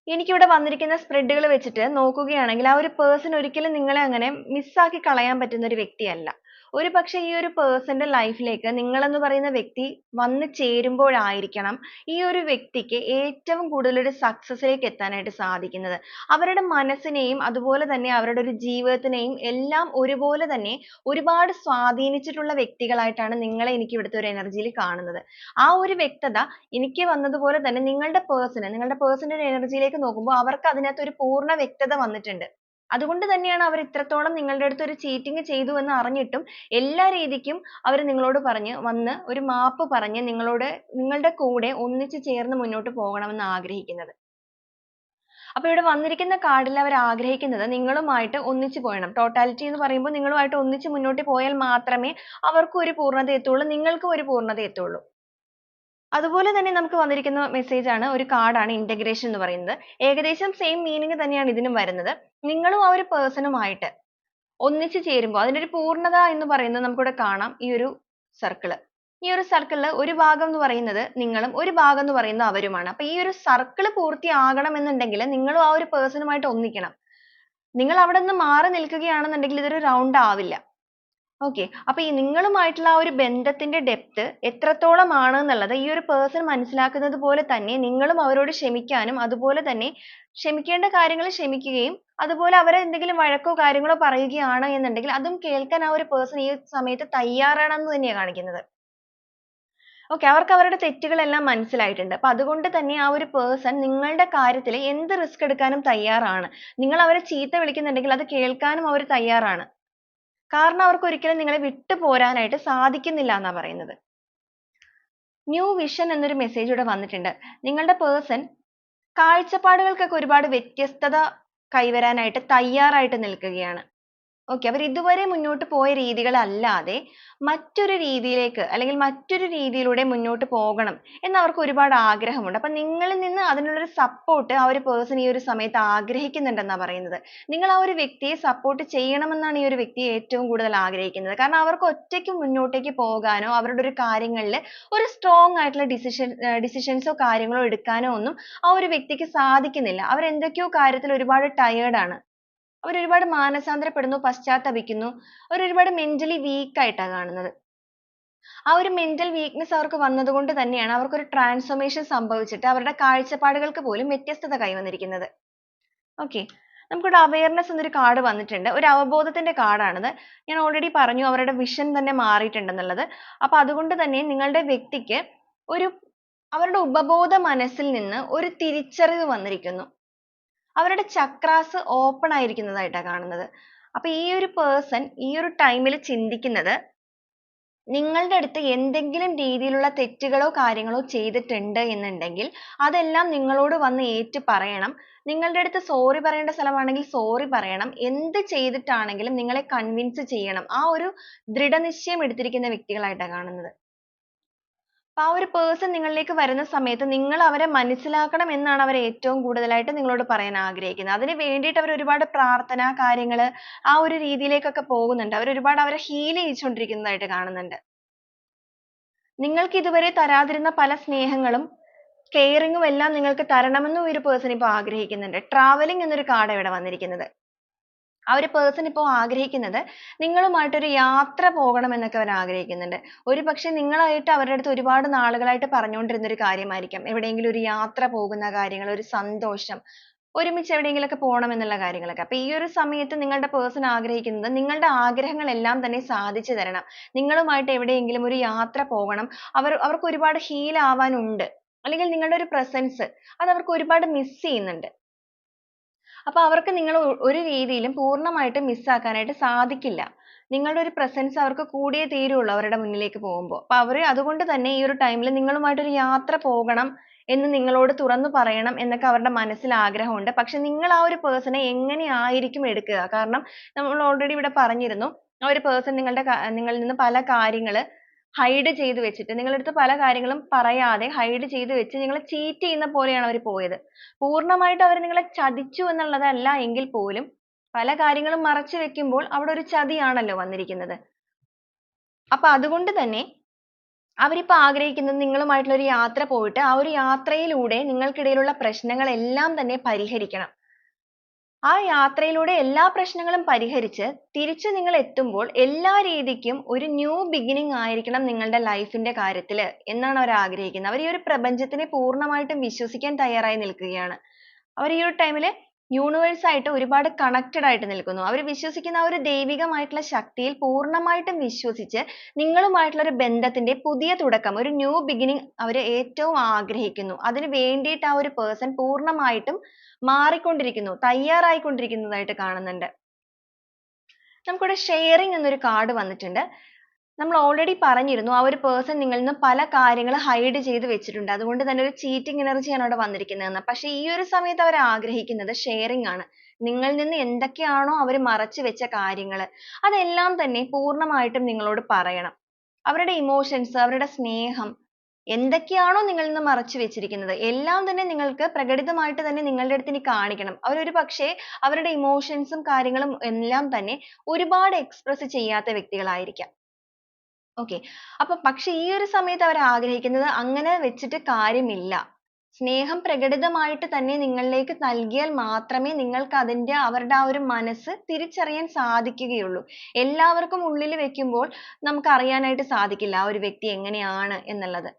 എനിക്കിവിടെ വന്നിരിക്കുന്ന സ്പ്രെഡുകൾ വെച്ചിട്ട് നോക്കുകയാണെങ്കിൽ ആ ഒരു പേഴ്സൺ ഒരിക്കലും നിങ്ങളെ അങ്ങനെ മിസ്സാക്കി കളയാൻ പറ്റുന്ന ഒരു വ്യക്തിയല്ല. ഒരുപക്ഷേ ഈ ഒരു പേഴ്സന്റെ ലൈഫിലേക്ക് നിങ്ങൾ എന്ന് പറയുന്ന വ്യക്തി വന്നു ചേരുമ്പോഴായിരിക്കണം ഈ ഒരു വ്യക്തിക്ക് ഏറ്റവും കൂടുതൽ ഒരു സക്സസിലേക്ക് എത്താനായിട്ട് സാധിക്കുന്നത്. അവരുടെ മനസ്സിനെയും അതുപോലെ തന്നെ അവരുടെ ഒരു ജീവിതത്തിനെയും എല്ലാം ഒരുപോലെ തന്നെ ഒരുപാട് സ്വാധീനിച്ചിട്ടുള്ള വ്യക്തികളായിട്ടാണ് നിങ്ങളെ എനിക്ക് ഇവിടുത്തെ ഒരു എനർജിയിൽ കാണുന്നത്. ആ ഒരു വ്യക്തത എനിക്ക് വന്നതുപോലെ തന്നെ നിങ്ങളുടെ പേഴ്സണ് നിങ്ങളുടെ ഒരു എനർജിയിലേക്ക് നോക്കുമ്പോൾ അവർക്ക് അതിനകത്ത് ഒരു പൂർണ വ്യക്തത വന്നിട്ടുണ്ട്. അതുകൊണ്ട് തന്നെയാണ് അവർ ഇത്രത്തോളം നിങ്ങളുടെ അടുത്ത് ഒരു ചീറ്റിംഗ് ചെയ്തു എന്ന് അറിഞ്ഞിട്ടും എല്ലാ രീതിക്കും അവർ നിങ്ങളോട് പറഞ്ഞ് വന്ന് ഒരു മാപ്പ് പറഞ്ഞ് നിങ്ങളോട് നിങ്ങളുടെ കൂടെ ഒന്നിച്ച് ചേർന്ന് മുന്നോട്ട് പോകണമെന്ന് ആഗ്രഹിക്കുന്നത്. അപ്പോൾ ഇവിടെ വന്നിരിക്കുന്ന കാർഡിൽ അവർ ആഗ്രഹിക്കുന്നത് നിങ്ങളുമായിട്ട് ഒന്നിച്ച് പോകണം. ടോട്ടാലിറ്റി എന്ന് പറയുമ്പോൾ നിങ്ങളുമായിട്ട് ഒന്നിച്ച് മുന്നോട്ട് പോയാൽ മാത്രമേ അവർക്കും ഒരു പൂർണത എത്തുള്ളൂ നിങ്ങൾക്കും ഒരു പൂർണത എത്തുള്ളൂ. അതുപോലെ തന്നെ നമുക്ക് വന്നിരിക്കുന്ന മെസ്സേജ് ആണ് ഒരു കാർഡാണ് ഇന്റഗ്രേഷൻ എന്ന് പറയുന്നത്. ഏകദേശം സെയിം മീനിങ് തന്നെയാണ് ഇതിനും വരുന്നത്. നിങ്ങളും ആ ഒരു പേഴ്സണുമായിട്ട് ഒന്നിച്ചു ചേരുമ്പോൾ അതിന്റെ ഒരു പൂർണത എന്ന് പറയുന്നത് നമുക്കിവിടെ കാണാം ഈ ഒരു സർക്കിൾ ഈ ഒരു സർക്കിളിൽ ഒരു ഭാഗം എന്ന് പറയുന്നത് നിങ്ങളും ഒരു ഭാഗം എന്ന് പറയുന്നത് അവരുമാണ്. അപ്പൊ ഈ ഒരു സർക്കിൾ പൂർത്തിയാകണം എന്നുണ്ടെങ്കിൽ നിങ്ങളും ആ ഒരു പേഴ്സണുമായിട്ട് ഒന്നിക്കണം. നിങ്ങൾ അവിടെ നിന്ന് മാറി നിൽക്കുകയാണെന്നുണ്ടെങ്കിൽ ഇതൊരു റൗണ്ട് ആവില്ല. ഓക്കെ അപ്പൊ ഈ നിങ്ങളുമായിട്ടുള്ള ആ ഒരു ബന്ധത്തിന്റെ ഡെപ്ത് എത്രത്തോളം ആണ് എന്നുള്ളത് ഈ ഒരു പേഴ്സൺ മനസ്സിലാക്കുന്നത് പോലെ തന്നെ നിങ്ങളും അവരോട് ക്ഷമിക്കാനും അതുപോലെ തന്നെ ക്ഷമിക്കേണ്ട കാര്യങ്ങൾ ക്ഷമിക്കുകയും അതുപോലെ അവരെ എന്തെങ്കിലും വഴക്കോ കാര്യങ്ങളോ പറയുകയാണ് എന്നുണ്ടെങ്കിൽ അതും കേൾക്കാൻ ആ ഒരു പേഴ്സൺ ഈ സമയത്ത് തയ്യാറാണെന്ന് തന്നെയാണ് കാണിക്കുന്നത്. ഓക്കെ അവർക്ക് അവരുടെ തെറ്റുകളെല്ലാം മനസ്സിലായിട്ടുണ്ട്. അപ്പൊ അതുകൊണ്ട് തന്നെ ആ ഒരു പേഴ്സൺ നിങ്ങളുടെ കാര്യത്തിൽ എന്ത് റിസ്ക് എടുക്കാനും തയ്യാറാണ്. നിങ്ങൾ അവരെ ചീത്ത വിളിക്കുന്നുണ്ടെങ്കിൽ അത് കേൾക്കാനും അവർ തയ്യാറാണ്. കാരണം അവർക്ക് ഒരിക്കലും നിങ്ങളെ വിട്ടു പോരാനായിട്ട് സാധിക്കുന്നില്ല എന്നാ പറയുന്നത്. ന്യൂ വിഷൻ എന്നൊരു മെസ്സേജ് ഇവിടെ വന്നിട്ടുണ്ട് നിങ്ങളുടെ പേഴ്സൺ കാഴ്ചപ്പാടുകൾക്കൊക്കെ ഒരുപാട് വ്യത്യസ്തത കൈവരാനായിട്ട് തയ്യാറായിട്ട് നിൽക്കുകയാണ് ഓക്കെ. അവർ ഇതുവരെ മുന്നോട്ട് പോയ രീതികൾ അല്ലാതെ മറ്റൊരു രീതിയിലേക്ക് അല്ലെങ്കിൽ മറ്റൊരു രീതിയിലൂടെ മുന്നോട്ട് പോകണം എന്ന് അവർക്ക് ഒരുപാട് ആഗ്രഹമുണ്ട്. അപ്പോൾ നിങ്ങളിൽ നിന്ന് അതിനുള്ളൊരു സപ്പോർട്ട് ആ ഒരു പേഴ്സൺ ഈ ഒരു സമയത്ത് ആഗ്രഹിക്കുന്നുണ്ടെന്നാണ് പറയുന്നത്. നിങ്ങൾ ആ ഒരു വ്യക്തിയെ സപ്പോർട്ട് ചെയ്യണമെന്നാണ് ഈ ഒരു വ്യക്തി ഏറ്റവും കൂടുതൽ ആഗ്രഹിക്കുന്നത്. കാരണം അവർക്ക് ഒറ്റയ്ക്ക് മുന്നോട്ടേക്ക് പോകാനോ അവരുടെ ഒരു കാര്യങ്ങളിൽ ഒരു സ്ട്രോങ് ആയിട്ടുള്ള ഡിസിഷൻ ഡിസിഷൻസോ കാര്യങ്ങളോ എടുക്കാനോ ഒന്നും ആ ഒരു വ്യക്തിക്ക് സാധിക്കുന്നില്ല. അവർ എന്തൊക്കെയോ കാര്യത്തിൽ ഒരുപാട് tired ആണ്. അവർ ഒരുപാട് മാനസാന്തരപ്പെടുന്നു പശ്ചാത്തപിക്കുന്നു. അവർ ഒരുപാട് mentally weak ആയിട്ടാണ് കാണുന്നത്. ആ ഒരു mental weakness അവർക്ക് വന്നതുകൊണ്ട് തന്നെയാണ് അവർക്ക് ഒരു ട്രാൻസ്ഫോർമേഷൻ സംഭവിച്ചിട്ട് അവരുടെ കാഴ്ചപ്പാടുകൾക്ക് പോലും വ്യത്യസ്തത കൈവന്നിരിക്കുന്നത്. Okay. നമുക്കിവിടെ awareness എന്നൊരു കാർഡ് വന്നിട്ടുണ്ട്. ഒരു അവബോധത്തിന്റെ കാർഡാണത് ഞാൻ ഓൾറെഡി പറഞ്ഞു അവരുടെ വിഷൻ തന്നെ മാറിയിട്ടുണ്ടെന്നുള്ളത്. അപ്പൊ അതുകൊണ്ട് തന്നെ നിങ്ങളുടെ വ്യക്തിക്ക് ഒരു അവരുടെ ഉപബോധ മനസ്സിൽ നിന്ന് ഒരു തിരിച്ചറിവ് വന്നിരിക്കുന്നു. അവരുടെ ചക്രാസ് ഓപ്പൺ ആയിരിക്കുന്നതായിട്ടാണ് കാണുന്നത്. അപ്പൊ ഈ ഒരു പേഴ്സൺ ഈ ഒരു ടൈമിൽ ചിന്തിക്കുന്നത് നിങ്ങളുടെ അടുത്ത് എന്തെങ്കിലും രീതിയിലുള്ള തെറ്റുകളോ കാര്യങ്ങളോ ചെയ്തിട്ടുണ്ട് എന്നുണ്ടെങ്കിൽ അതെല്ലാം നിങ്ങളോട് വന്ന് ഏറ്റു പറയണം. നിങ്ങളുടെ അടുത്ത് സോറി പറയേണ്ട സ്ഥലമാണെങ്കിൽ സോറി പറയണം. എന്ത് ചെയ്തിട്ടാണെങ്കിലും നിങ്ങളെ കൺവിൻസ് ചെയ്യണം. ആ ഒരു ദൃഢനിശ്ചയം എടുത്തിരിക്കുന്ന വ്യക്തികളായിട്ടാണ് കാണുന്നത്. ആ ഒരു പേഴ്സൺ നിങ്ങളിലേക്ക് വരുന്ന സമയത്ത് നിങ്ങൾ അവരെ മനസ്സിലാക്കണം എന്നാണ് അവർ ഏറ്റവും കൂടുതലായിട്ട് നിങ്ങളോട് പറയാൻ ആഗ്രഹിക്കുന്നത്. അതിന് വേണ്ടിയിട്ട് അവർ ഒരുപാട് പ്രാർത്ഥന കാര്യങ്ങൾ ആ ഒരു രീതിയിലേക്കൊക്കെ പോകുന്നുണ്ട്. അവർ ഒരുപാട് അവരെ ഹീൽ ചെയ്യിച്ചുകൊണ്ടിരിക്കുന്നതായിട്ട് കാണുന്നുണ്ട്. നിങ്ങൾക്ക് ഇതുവരെ തരാതിരുന്ന പല സ്നേഹങ്ങളും കെയറിങ്ങും എല്ലാം നിങ്ങൾക്ക് തരണമെന്നും ഈ ഒരു പേഴ്സൺ ഇപ്പോൾ ആഗ്രഹിക്കുന്നുണ്ട്. ട്രാവലിംഗ് എന്നൊരു കാർഡ് ഇവിടെ വന്നിരിക്കുന്നത്. ആ ഒരു പേഴ്സൺ ഇപ്പോൾ ആഗ്രഹിക്കുന്നത് നിങ്ങളുമായിട്ടൊരു യാത്ര പോകണം എന്നൊക്കെ അവർ ആഗ്രഹിക്കുന്നുണ്ട്. ഒരു പക്ഷെ നിങ്ങളായിട്ട് അവരുടെ അടുത്ത് ഒരുപാട് നാളുകളായിട്ട് പറഞ്ഞുകൊണ്ടിരുന്ന ഒരു കാര്യമായിരിക്കാം. എവിടെയെങ്കിലും ഒരു യാത്ര പോകുന്ന കാര്യങ്ങൾ ഒരു സന്തോഷം ഒരുമിച്ച് എവിടെയെങ്കിലുമൊക്കെ പോകണം എന്നുള്ള കാര്യങ്ങളൊക്കെ. അപ്പൊ ഈ ഒരു സമയത്ത് നിങ്ങളുടെ പേഴ്സൺ ആഗ്രഹിക്കുന്നത് നിങ്ങളുടെ ആഗ്രഹങ്ങളെല്ലാം തന്നെ സാധിച്ചു തരണം. നിങ്ങളുമായിട്ട് എവിടെയെങ്കിലും ഒരു യാത്ര പോകണം. അവർ അവർക്ക് ഒരുപാട് ഹീൽ ആവാനുണ്ട്. അല്ലെങ്കിൽ നിങ്ങളുടെ ഒരു പ്രസൻസ് അത് അവർക്ക് ഒരുപാട് മിസ് ചെയ്യുന്നുണ്ട്. അപ്പൊ അവർക്ക് നിങ്ങൾ ഒരു രീതിയിലും പൂർണമായിട്ട് മിസ് ആക്കാനായിട്ട് സാധിക്കില്ല. നിങ്ങളുടെ ഒരു പ്രസൻസ് അവർക്ക് കൂടിയേ തീരുള്ളൂ അവരുടെ മുന്നിലേക്ക് പോകുമ്പോൾ അപ്പോൾ അവർ അതുകൊണ്ട് തന്നെ ഈ ഒരു ടൈമിൽ നിങ്ങളുമായിട്ടൊരു യാത്ര പോകണം എന്ന് നിങ്ങളോട് തുറന്നു പറയണം എന്നൊക്കെ അവരുടെ മനസ്സിൽ ആഗ്രഹമുണ്ട്. പക്ഷെ നിങ്ങൾ ആ ഒരു പേഴ്സണെ എങ്ങനെയായിരിക്കും എടുക്കുക? കാരണം നമ്മൾ ഓൾറെഡി ഇവിടെ പറഞ്ഞിരുന്നു ആ ഒരു പേഴ്സൺ നിങ്ങളുടെ നിങ്ങളിൽ നിന്ന് പല കാര്യങ്ങൾ ഹൈഡ് ചെയ്ത് വെച്ചിട്ട് നിങ്ങളുടെ അടുത്ത് പല കാര്യങ്ങളും പറയാതെ ഹൈഡ് ചെയ്ത് വെച്ച് നിങ്ങളെ ചീറ്റ് ചെയ്യുന്ന പോലെയാണ് അവർ പോയത്. പൂർണമായിട്ട് അവർ നിങ്ങളെ ചതിച്ചു എന്നുള്ളതല്ല എങ്കിൽ പോലും പല കാര്യങ്ങളും മറച്ചു വെക്കുമ്പോൾ അവിടെ ഒരു ചതിയാണല്ലോ വന്നിരിക്കുന്നത്. അപ്പൊ അതുകൊണ്ട് തന്നെ അവരിപ്പോൾ ആഗ്രഹിക്കുന്നത് നിങ്ങളുമായിട്ടുള്ള ഒരു യാത്ര പോയിട്ട് ആ ഒരു യാത്രയിലൂടെ നിങ്ങൾക്കിടയിലുള്ള പ്രശ്നങ്ങളെല്ലാം തന്നെ പരിഹരിക്കണം. ആ യാത്രയിലൂടെ എല്ലാ പ്രശ്നങ്ങളും പരിഹരിച്ച് തിരിച്ചു നിങ്ങൾ എത്തുമ്പോൾ എല്ലാ രീതിക്കും ഒരു ന്യൂ ബിഗിനിങ് ആയിരിക്കണം നിങ്ങളുടെ ലൈഫിന്റെ കാര്യത്തിൽ എന്നാണ് അവർ ആഗ്രഹിക്കുന്നത്. അവർ ഈ ഒരു പ്രപഞ്ചത്തിനെ പൂർണമായിട്ടും വിശ്വസിക്കാൻ തയ്യാറായി നിൽക്കുകയാണ്. അവർ ഈ ഒരു ടൈമിൽ യൂണിവേഴ്സ് ആയിട്ട് ഒരുപാട് കണക്റ്റഡ് ആയിട്ട് നിൽക്കുന്നു. അവർ വിശ്വസിക്കുന്ന ആ ഒരു ദൈവികമായിട്ടുള്ള ശക്തിയിൽ പൂർണമായിട്ടും വിശ്വസിച്ച് നിങ്ങളുമായിട്ടുള്ള ഒരു ബന്ധത്തിന്റെ പുതിയ തുടക്കം ഒരു ന്യൂ ബിഗിനിങ് അവർ ഏറ്റവും ആഗ്രഹിക്കുന്നു. അതിന് വേണ്ടിയിട്ട് ആ ഒരു പേഴ്സൺ പൂർണമായിട്ടും മാറിക്കൊണ്ടിരിക്കുന്നു തയ്യാറായിക്കൊണ്ടിരിക്കുന്നതായിട്ട് കാണുന്നുണ്ട്. നമുക്കിവിടെ ഷെയറിംഗ് എന്നൊരു കാർഡ് വന്നിട്ടുണ്ട്. നമ്മൾ ഓൾറെഡി പറഞ്ഞിരുന്നു ആ ഒരു പേഴ്സൺ നിങ്ങളിൽ നിന്ന് പല കാര്യങ്ങൾ ഹൈഡ് ചെയ്ത് വെച്ചിട്ടുണ്ട്. അതുകൊണ്ട് തന്നെ ഒരു ചീറ്റിംഗ് എനർജിയാണ് അവിടെ വന്നിരിക്കുന്നതെന്ന്. പക്ഷെ ഈ ഒരു സമയത്ത് അവർ ആഗ്രഹിക്കുന്നത് ഷെയറിംഗ് ആണ്. നിങ്ങളിൽ നിന്ന് എന്തൊക്കെയാണോ അവർ മറച്ചു വെച്ച കാര്യങ്ങൾ അതെല്ലാം തന്നെ പൂർണമായിട്ടും നിങ്ങളോട് പറയണം. അവരുടെ ഇമോഷൻസ് അവരുടെ സ്നേഹം എന്തൊക്കെയാണോ നിങ്ങളിൽ നിന്ന് മറച്ചു വെച്ചിരിക്കുന്നത് എല്ലാം തന്നെ നിങ്ങൾക്ക് പ്രകടിതമായിട്ട് തന്നെ നിങ്ങളുടെ അടുത്ത് ഇനി കാണിക്കണം. അവരൊരു പക്ഷേ അവരുടെ ഇമോഷൻസും കാര്യങ്ങളും എല്ലാം തന്നെ ഒരുപാട് എക്സ്പ്രസ് ചെയ്യാത്ത വ്യക്തികളായിരിക്കാം. Okay. അപ്പൊ പക്ഷെ ഈ ഒരു സമയത്ത് അവർ ആഗ്രഹിക്കുന്നത് അങ്ങനെ വെച്ചിട്ട് കാര്യമില്ല. സ്നേഹം പ്രകടിതമായിട്ട് തന്നെ നിങ്ങളിലേക്ക് നൽകിയാൽ മാത്രമേ നിങ്ങൾക്ക് അതിന്റെ അവരുടെ ആ ഒരു മനസ്സ് തിരിച്ചറിയാൻ സാധിക്കുകയുള്ളൂ. എല്ലാവർക്കും ഉള്ളിൽ വെക്കുമ്പോൾ നമുക്ക് അറിയാനായിട്ട് സാധിക്കില്ല ആ ഒരു വ്യക്തി എങ്ങനെയാണ് എന്നുള്ളത്.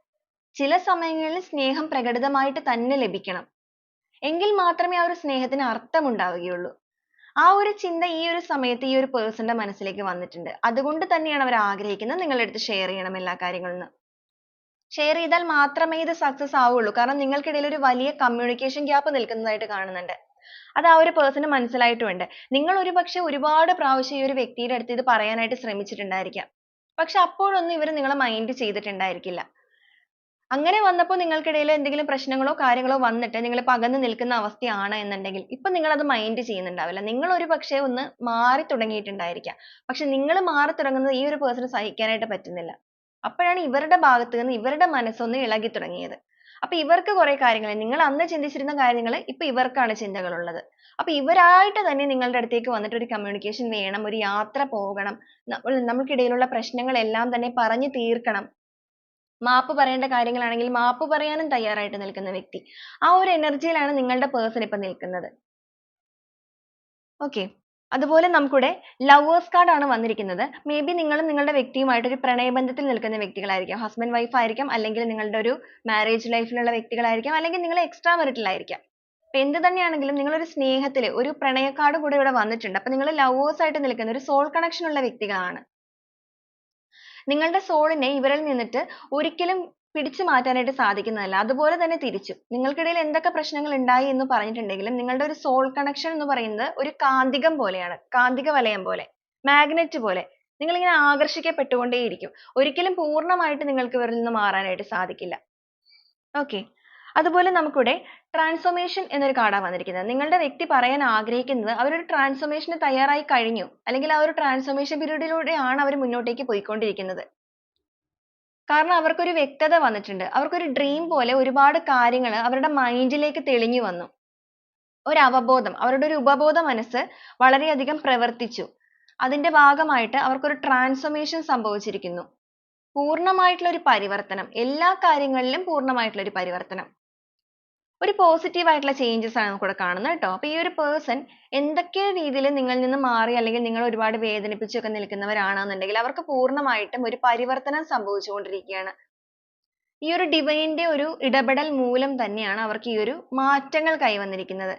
ചില സമയങ്ങളിൽ സ്നേഹം പ്രകടിതമായിട്ട് തന്നെ ലഭിക്കണം. എങ്കിൽ മാത്രമേ ആ ഒരു സ്നേഹത്തിന് അർത്ഥമുണ്ടാവുകയുള്ളൂ ആ ഒരു ചിന്ത ഈ ഒരു സമയത്ത് ഈ ഒരു person ന്റെ മനസ്സിലേക്ക് വന്നിട്ടുണ്ട്. അതുകൊണ്ട് തന്നെയാണ് അവർ ആഗ്രഹിക്കുന്നത് നിങ്ങളുടെ അടുത്ത് ഷെയർ ചെയ്യണം എല്ലാ കാര്യങ്ങളും ഷെയർ ചെയ്താൽ മാത്രമേ ഇത് സക്സസ് ആവുള്ളൂ. കാരണം നിങ്ങൾക്കിടയിൽ ഒരു വലിയ communication gap നിൽക്കുന്നതായിട്ട് കാണുന്നുണ്ട്. അത് ആ ഒരു person മനസ്സിലായിട്ടുണ്ട് നിങ്ങൾ ഒരുപക്ഷെ ഒരുപാട് പ്രാവശ്യം ഈ ഒരു വ്യക്തിയുടെ അടുത്ത് ഇത് പറയാനായിട്ട് ശ്രമിച്ചിട്ടുണ്ടായിരിക്കാം. പക്ഷെ അപ്പോഴൊന്നും ഇവർ നിങ്ങളെ മൈൻഡ് ചെയ്തിട്ടുണ്ടായിരിക്കില്ല. അങ്ങനെ വന്നപ്പോൾ നിങ്ങൾക്കിടയിൽ എന്തെങ്കിലും പ്രശ്നങ്ങളോ കാര്യങ്ങളോ വന്നിട്ട് നിങ്ങൾ ഇപ്പൊ നിൽക്കുന്ന അവസ്ഥയാണ് എന്നുണ്ടെങ്കിൽ ഇപ്പൊ നിങ്ങൾ അത് മൈൻഡ് ചെയ്യുന്നുണ്ടാവില്ല. നിങ്ങൾ ഒരു പക്ഷേ ഒന്ന് മാറി തുടങ്ങിയിട്ടുണ്ടായിരിക്കാം. പക്ഷെ നിങ്ങൾ മാറി തുടങ്ങുന്നത് ഈ ഒരു പേഴ്സണ് സഹിക്കാനായിട്ട് പറ്റുന്നില്ല. അപ്പോഴാണ് ഇവരുടെ ഭാഗത്തു നിന്ന് ഇവരുടെ മനസ്സൊന്ന് ഇളകി തുടങ്ങിയത്. അപ്പൊ ഇവർക്ക് കുറെ കാര്യങ്ങൾ നിങ്ങൾ അന്ന് ചിന്തിച്ചിരുന്ന കാര്യങ്ങൾ ഇപ്പൊ ഇവർക്കാണ് ചിന്തകൾ ഉള്ളത് അപ്പൊ ഇവരായിട്ട് തന്നെ നിങ്ങളുടെ അടുത്തേക്ക് വന്നിട്ട് ഒരു കമ്മ്യൂണിക്കേഷൻ വേണം ഒരു യാത്ര പോകണം നമുക്കിടയിലുള്ള പ്രശ്നങ്ങളെല്ലാം തന്നെ പറഞ്ഞു തീർക്കണം. മാപ്പ് പറയേണ്ട കാര്യങ്ങളാണെങ്കിൽ മാപ്പ് പറയാനും തയ്യാറായിട്ട് നിൽക്കുന്ന വ്യക്തി. ആ ഒരു എനർജിയിലാണ് നിങ്ങളുടെ പേഴ്സൺ ഇപ്പൊ നിൽക്കുന്നത്. ഓക്കെ. അതുപോലെ നമുക്കിവിടെ ലവേഴ്സ് കാർഡ് ആണ് വന്നിരിക്കുന്നത്. മേ ബി നിങ്ങളും നിങ്ങളുടെ വ്യക്തിയുമായിട്ട് ഒരു പ്രണയബന്ധത്തിൽ നിൽക്കുന്ന വ്യക്തികളായിരിക്കാം. ഹസ്ബൻഡ് വൈഫ് ആയിരിക്കാം അല്ലെങ്കിൽ നിങ്ങളുടെ ഒരു മാരേജ് ലൈഫിലുള്ള വ്യക്തികളായിരിക്കാം അല്ലെങ്കിൽ നിങ്ങൾ എക്സ്ട്രാ മെറിറ്റൽ ആയിരിക്കാം. അപ്പൊ എന്ത് തന്നെയാണെങ്കിലും നിങ്ങൾ ഒരു ഒരു പ്രണയക്കാർഡ് കൂടെ ഇവിടെ വന്നിട്ടുണ്ട്. അപ്പൊ നിങ്ങൾ ലവേഴ്സ് ആയിട്ട് നിൽക്കുന്ന ഒരു സോൾ കണക്ഷൻ ഉള്ള വ്യക്തികളാണ്. നിങ്ങളുടെ സോളിനെ ഇവരിൽ നിന്നിട്ട് ഒരിക്കലും പിടിച്ചു മാറ്റാനായിട്ട് സാധിക്കുന്നതല്ല. അതുപോലെ തന്നെ തിരിച്ചു. നിങ്ങൾക്കിടയിൽ എന്തൊക്കെ പ്രശ്നങ്ങൾ ഉണ്ടായി എന്ന് പറഞ്ഞിട്ടുണ്ടെങ്കിലും നിങ്ങളുടെ ഒരു സോൾ കണക്ഷൻ എന്ന് പറയുന്നത് ഒരു കാന്തികം പോലെയാണ്. കാന്തിക വലയം പോലെ. മാഗ്നറ്റ് പോലെ. നിങ്ങൾ ഇങ്ങനെ ആകർഷിക്കപ്പെട്ടുകൊണ്ടേയിരിക്കും. ഒരിക്കലും പൂർണമായിട്ട് നിങ്ങൾക്ക് ഇവരിൽ നിന്ന് മാറാനായിട്ട് സാധിക്കില്ല. okay അതുപോലെ നമുക്കിവിടെ ട്രാൻസ്ഫോർമേഷൻ എന്നൊരു കാർഡാണ് വന്നിരിക്കുന്നത്. നിങ്ങളുടെ വ്യക്തി പറയാൻ ആഗ്രഹിക്കുന്നത് അവരൊരു ട്രാൻസ്ഫോർമേഷന് തയ്യാറായി കഴിഞ്ഞു. അല്ലെങ്കിൽ ആ ഒരു ട്രാൻസ്ഫോർമേഷൻ പീരീഡിലൂടെയാണ് അവർ മുന്നോട്ടേക്ക് പോയിക്കൊണ്ടിരിക്കുന്നത്. കാരണം അവർക്കൊരു വ്യക്തത വന്നിട്ടുണ്ട്. അവർക്കൊരു ഡ്രീം പോലെ ഒരുപാട് കാര്യങ്ങൾ അവരുടെ മൈൻഡിലേക്ക് തെളിഞ്ഞു വന്നു. ഒരു അവബോധം. അവരുടെ ഒരു ഉപബോധ മനസ്സ് വളരെയധികം പ്രവർത്തിച്ചു. അതിന്റെ ഭാഗമായിട്ട് അവർക്കൊരു ട്രാൻസ്ഫോർമേഷൻ സംഭവിച്ചിരിക്കുന്നു. പൂർണമായിട്ടുള്ള ഒരു പരിവർത്തനം. എല്ലാ കാര്യങ്ങളിലും പൂർണമായിട്ടുള്ള ഒരു പരിവർത്തനം. ഒരു പോസിറ്റീവ് ആയിട്ടുള്ള ചേഞ്ചസ് ആണ് നമുക്കിവിടെ കാണുന്നത് കേട്ടോ. അപ്പൊ ഈ ഒരു പേഴ്സൺ എന്തൊക്കെ രീതിയിൽ നിങ്ങളിൽ നിന്ന് മാറി അല്ലെങ്കിൽ നിങ്ങൾ ഒരുപാട് വേദനിപ്പിച്ചൊക്കെ നിൽക്കുന്നവരാണെന്നുണ്ടെങ്കിൽ അവർക്ക് പൂർണമായിട്ടും ഒരു പരിവർത്തനം സംഭവിച്ചുകൊണ്ടിരിക്കുകയാണ്. ഈ ഒരു ഡിവൈന്റെ ഒരു ഇടപെടൽ മൂലം തന്നെയാണ് അവർക്ക് ഈ ഒരു മാറ്റങ്ങൾ കൈവന്നിരിക്കുന്നത്.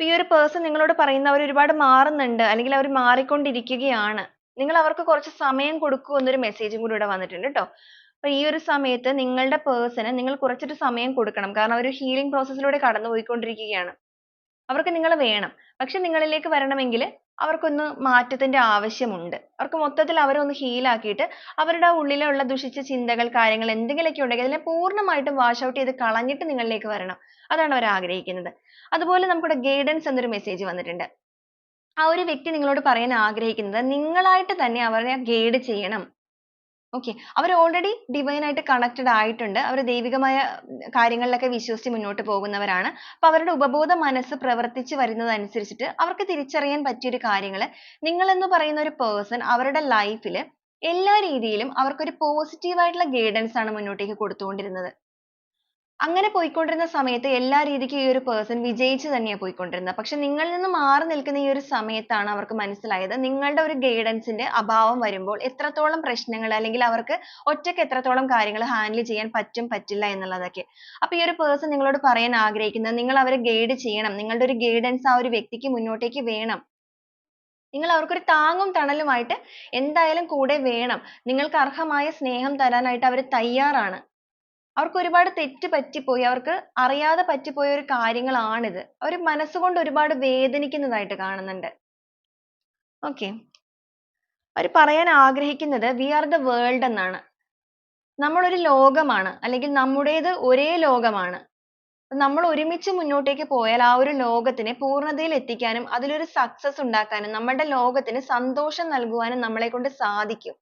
ഈ ഒരു പേഴ്സൺ നിങ്ങളോട് പറയുന്ന അവർ ഒരുപാട് മാറുന്നുണ്ട് അല്ലെങ്കിൽ അവർ മാറിക്കൊണ്ടിരിക്കുകയാണ്. നിങ്ങൾ അവർക്ക് കുറച്ച് സമയം കൊടുക്കൂ എന്നൊരു മെസ്സേജും കൂടി ഇവിടെ വന്നിട്ടുണ്ട് കേട്ടോ. അപ്പൊ ഈ ഒരു സമയത്ത് നിങ്ങളുടെ പേഴ്സണ് നിങ്ങൾ കുറച്ചിട്ട് സമയം കൊടുക്കണം. കാരണം അവർ ഹീലിംഗ് പ്രോസസ്സിലൂടെ കടന്നു പോയിക്കൊണ്ടിരിക്കുകയാണ് അവർക്ക് നിങ്ങൾ വേണം. പക്ഷെ നിങ്ങളിലേക്ക് വരണമെങ്കിൽ അവർക്കൊന്ന് മാറ്റത്തിന്റെ ആവശ്യമുണ്ട്. അവർക്ക് മൊത്തത്തിൽ അവരെ ഒന്ന് ഹീലാക്കിയിട്ട് അവരുടെ ഉള്ളിലുള്ള ദുഷിച്ച ചിന്തകൾ കാര്യങ്ങൾ എന്തെങ്കിലുമൊക്കെ ഉണ്ടെങ്കിൽ അതിനെ പൂർണമായിട്ടും വാഷ് ഔട്ട് ചെയ്ത് കളഞ്ഞിട്ട് നിങ്ങളിലേക്ക് വരണം. അതാണ് അവർ ആഗ്രഹിക്കുന്നത്. അതുപോലെ നമുക്കിവിടെ ഗൈഡൻസ് എന്നൊരു മെസ്സേജ് വന്നിട്ടുണ്ട്. ആ ഒരു വ്യക്തി നിങ്ങളോട് പറയാൻ ആഗ്രഹിക്കുന്നത് നിങ്ങളായിട്ട് തന്നെ അവരെ ഗൈഡ് ചെയ്യണം. Okay. അവർ ഓൾറെഡി ഡിവൈൻ ആയിട്ട് കണക്റ്റഡ് ആയിട്ടുണ്ട്. അവർ ദൈവികമായ കാര്യങ്ങളിലൊക്കെ വിശ്വസിച്ച് മുന്നോട്ട് പോകുന്നവരാണ്. അപ്പോൾ അവരുടെ ഉപബോധ മനസ്സ് പ്രവർത്തിച്ച് വരുന്നതനുസരിച്ചിട്ട് അവർക്ക് തിരിച്ചറിയാൻ പറ്റിയ ഒരു കാര്യങ്ങൾ. നിങ്ങൾ എന്ന് പറയുന്ന ഒരു പേഴ്സൺ അവരുടെ life ൽ എല്ലാ രീതിയിലും അവർക്കൊരു positive ആയിട്ടുള്ള ആണ് മുന്നോട്ടേക്ക് കൊടുത്തുകൊണ്ടിരുന്നത്. അങ്ങനെ പോയിക്കൊണ്ടിരുന്ന സമയത്ത് എല്ലാ രീതിക്കും ഈ ഒരു person വിജയിച്ച് തന്നെയാ പോയിക്കൊണ്ടിരുന്നത്. പക്ഷെ നിങ്ങളിൽ നിന്ന് മാറി നിൽക്കുന്ന ഈ ഒരു സമയത്താണ് അവർക്ക് മനസ്സിലായത്. നിങ്ങളുടെ ഒരു guidance ന്റെ അഭാവം വരുമ്പോൾ എത്രത്തോളം പ്രശ്നങ്ങൾ അല്ലെങ്കിൽ അവർക്ക് ഒറ്റയ്ക്ക് എത്രത്തോളം കാര്യങ്ങൾ handle ചെയ്യാൻ പറ്റും പറ്റില്ല എന്നുള്ളതൊക്കെ. അപ്പോൾ ഈ ഒരു person നിങ്ങളോട് പറയാൻ ആഗ്രഹിക്കുന്നത് നിങ്ങൾ അവരെ guide ചെയ്യണം. നിങ്ങളുടെ ഒരു guidance ആ ഒരു വ്യക്തിക്ക് മുന്നോട്ടേക്ക് വേണം. നിങ്ങൾ അവർക്കൊരു താങ്ങും തണലുമായിട്ട് എന്തായാലും കൂടെ വേണം. നിങ്ങൾക്ക് അർഹമായ സ്നേഹം തരാനായിട്ട് അവർ തയ്യാറാണ്. അവർക്ക് ഒരുപാട് തെറ്റ് പറ്റിപ്പോയി. അവർക്ക് അറിയാതെ പറ്റിപ്പോയ ഒരു കാര്യങ്ങളാണിത്. അവർ മനസ്സുകൊണ്ട് ഒരുപാട് വേദനിക്കുന്നതായിട്ട് കാണുന്നുണ്ട്. Okay. അവർ പറയാൻ ആഗ്രഹിക്കുന്നത് വി ആർ the വേൾഡ് എന്നാണ്. നമ്മൾ ഒരു ലോകമാണ്. അല്ലെങ്കിൽ നമ്മുടേത് ഒരേ ലോകമാണ്. നമ്മൾ ഒരുമിച്ച് മുന്നോട്ടേക്ക് പോയാൽ ആ ഒരു ലോകത്തിനെ പൂർണതയിൽ എത്തിക്കാനും അതിലൊരു success ഉണ്ടാക്കാനും നമ്മുടെ ലോകത്തിന് സന്തോഷം നൽകുവാനും നമ്മളെ കൊണ്ട് സാധിക്കും.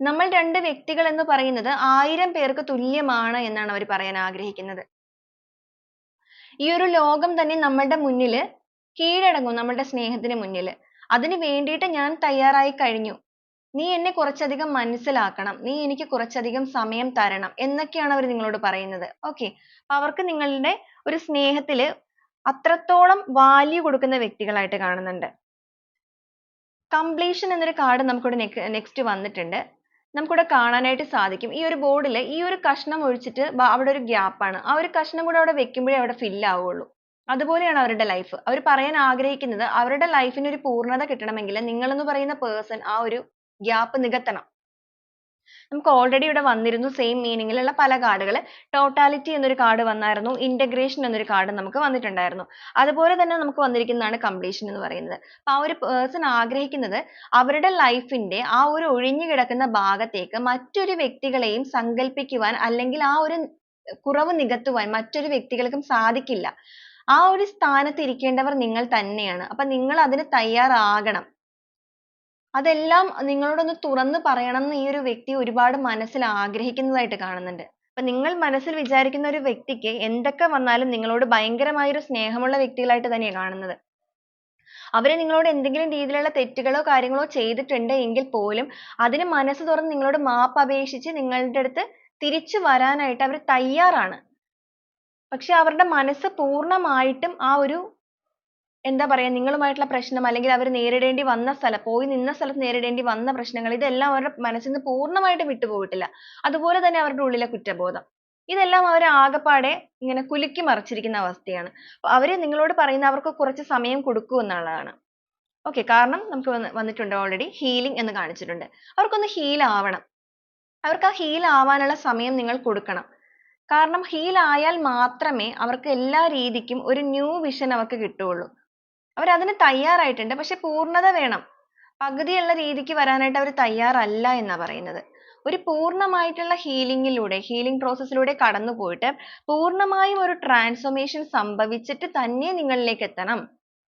നമ്മൾ രണ്ട് വ്യക്തികൾ എന്ന് പറയുന്നത് ആയിരം പേർക്ക് തുല്യമാണ് എന്നാണ് അവർ പറയാൻ ആഗ്രഹിക്കുന്നത്. ഈ ഒരു ലോകം തന്നെ നമ്മളുടെ മുന്നിൽ കീഴടങ്ങും നമ്മളുടെ സ്നേഹത്തിന് മുന്നിൽ അതിന് വേണ്ടിയിട്ട് ഞാൻ തയ്യാറായി കഴിഞ്ഞു. നീ എന്നെ കുറച്ചധികം മനസ്സിലാക്കണം. നീ എനിക്ക് കുറച്ചധികം സമയം തരണം എന്നൊക്കെയാണ് അവർ നിങ്ങളോട് പറയുന്നത്. Okay. അവർക്ക് നിങ്ങളുടെ ഒരു സ്നേഹത്തിൽ അത്രത്തോളം value കൊടുക്കുന്ന വ്യക്തികളായിട്ട് കാണുന്നുണ്ട്. Completion എന്നൊരു card നമുക്കിവിടെ next വന്നിട്ടുണ്ട്. നമുക്കിവിടെ കാണാനായിട്ട് സാധിക്കും. ഈ ഒരു ബോർഡിൽ ഈ ഒരു കഷ്ണം ഒഴിച്ചിട്ട് അവിടെ ഒരു ഗ്യാപ്പാണ് ആ ഒരു കഷ്ണം കൂടെ അവിടെ വെക്കുമ്പോഴേ അവിടെ ഫില്ല് ആവുകയുള്ളൂ. അതുപോലെയാണ് അവരുടെ ലൈഫ് അവർ പറയാൻ ആഗ്രഹിക്കുന്നത് അവരുടെ ലൈഫിന് ഒരു പൂർണത കിട്ടണമെങ്കിൽ നിങ്ങൾ എന്ന് പറയുന്ന പേഴ്സൺ ആ ഒരു ഗ്യാപ്പ് നികത്തണം. നമുക്ക് ഓൾറെഡി ഇവിടെ വന്നിരുന്നു സെയിം മീനിങ്ങിലുള്ള പല കാർഡുകൾ ടോട്ടാലിറ്റി എന്നൊരു കാർഡ് വന്നായിരുന്നു. ഇന്റഗ്രേഷൻ എന്നൊരു കാർഡ് നമുക്ക് വന്നിട്ടുണ്ടായിരുന്നു. അതുപോലെ തന്നെ നമുക്ക് വന്നിരിക്കുന്നതാണ് കംപ്ലീഷൻ എന്ന് പറയുന്നത്. അപ്പൊ ആ ഒരു പേഴ്സൺ ആഗ്രഹിക്കുന്നത് അവരുടെ ലൈഫിന്റെ ആ ഒരു ഒഴിഞ്ഞു കിടക്കുന്ന ഭാഗത്തേക്ക് മറ്റൊരു വ്യക്തികളെയും സങ്കല്പിക്കുവാൻ അല്ലെങ്കിൽ ആ ഒരു കുറവ് നികത്തുവാൻ മറ്റൊരു വ്യക്തികൾക്കും സാധിക്കില്ല. ആ ഒരു സ്ഥാനത്ത് ഇരിക്കേണ്ടവർ നിങ്ങൾ തന്നെയാണ്. അപ്പൊ നിങ്ങൾ അതിന് തയ്യാറാകണം. അതെല്ലാം നിങ്ങളോടൊന്ന് തുറന്ന് പറയണം എന്ന് ഈ ഒരു വ്യക്തി ഒരുപാട് മനസ്സിൽ ആഗ്രഹിക്കുന്നതായിട്ട് കാണുന്നുണ്ട്. അപ്പൊ നിങ്ങൾ മനസ്സിൽ വിചാരിക്കുന്ന ഒരു വ്യക്തിക്ക് എന്തൊക്കെ വന്നാലും നിങ്ങളോട് ഭയങ്കരമായ ഒരു സ്നേഹമുള്ള വ്യക്തികളായിട്ട് തന്നെയാണ് കാണുന്നത്. അവർ നിങ്ങളോട് എന്തെങ്കിലും രീതിയിലുള്ള തെറ്റുകളോ കാര്യങ്ങളോ ചെയ്തിട്ടുണ്ട് എങ്കിൽ പോലും അതിന് മനസ്സ് തുറന്ന് നിങ്ങളോട് മാപ്പ് അപേക്ഷിച്ച് നിങ്ങളുടെ അടുത്ത് തിരിച്ചു വരാനായിട്ട് അവർ തയ്യാറാണ്. പക്ഷെ അവരുടെ മനസ്സ് പൂർണമായിട്ടും ആ ഒരു എന്താ പറയാ നിങ്ങളുമായിട്ടുള്ള പ്രശ്നം അല്ലെങ്കിൽ അവർ നേരിടേണ്ടി വന്ന സ്ഥലം പോയി നിന്ന സ്ഥലത്ത് നേരിടേണ്ടി വന്ന പ്രശ്നങ്ങൾ ഇതെല്ലാം അവരുടെ മനസ്സിൽ നിന്ന് പൂർണമായിട്ട് വിട്ടുപോയിട്ടില്ല. അതുപോലെ തന്നെ അവരുടെ ഉള്ളിലെ കുറ്റബോധം. ഇതെല്ലാം അവർ ആകപ്പാടെ ഇങ്ങനെ കുലുക്കി മറിച്ചിരിക്കുന്ന അവസ്ഥയാണ്. അവർ നിങ്ങളോട് പറയുന്ന അവർക്ക് കുറച്ച് സമയം കൊടുക്കൂ എന്നുള്ളതാണ്. ഓക്കെ കാരണം നമുക്ക് വന്നിട്ടുണ്ട് ഓൾറെഡി ഹീലിംഗ് എന്ന് കാണിച്ചിട്ടുണ്ട്. അവർക്കൊന്ന് ഹീൽ ആവണം. അവർക്ക് ആ ഹീൽ ആവാനുള്ള സമയം നിങ്ങൾ കൊടുക്കണം. കാരണം ഹീൽ ആയാൽ മാത്രമേ അവർക്ക് എല്ലാ രീതിക്കും ഒരു ന്യൂ വിഷൻ അവർക്ക് കിട്ടുകയുള്ളൂ. അവർ അതിന് തയ്യാറായിട്ടുണ്ട്. പക്ഷെ പൂർണത വേണം. പകുതിയുള്ള രീതിക്ക് വരാനായിട്ട് അവർ തയ്യാറല്ല എന്നാ പറയുന്നത്. ഒരു പൂർണമായിട്ടുള്ള ഹീലിംഗിലൂടെ ഹീലിംഗ് പ്രോസസ്സിലൂടെ കടന്നു പോയിട്ട് പൂർണമായും ഒരു ട്രാൻസ്ഫോർമേഷൻ സംഭവിച്ചിട്ട് തന്നെ നിങ്ങളിലേക്ക് എത്തണം